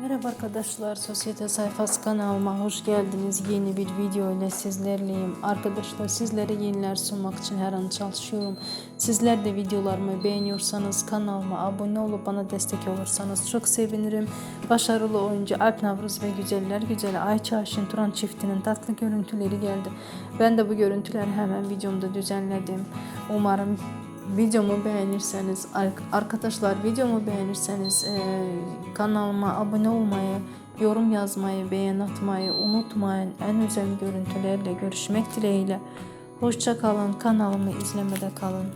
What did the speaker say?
Merhaba arkadaşlar, Sosyete Sayfası kanalıma hoş geldiniz. Yeni bir video ile sizlerleyim. Arkadaşlar sizlere yeniler sunmak için her an çalışıyorum. Sizler de videolarımı beğeniyorsanız kanalıma abone olup bana destek olursanız çok sevinirim. Başarılı oyuncu Alp Navruz ve Güzeller Güzeli Ayça Aşın Turan çiftinin tatlı görüntüleri geldi. Ben de bu görüntüleri hemen videomda düzenledim. Umarım Videomu beğenirseniz ar- arkadaşlar videomu beğenirseniz eee, kanalıma abone olmayı, yorum yazmayı, beğen atmayı unutmayın. En özel görüntülerle görüşmek dileğiyle. Hoşça kalın. Kanalımı izlemede kalın.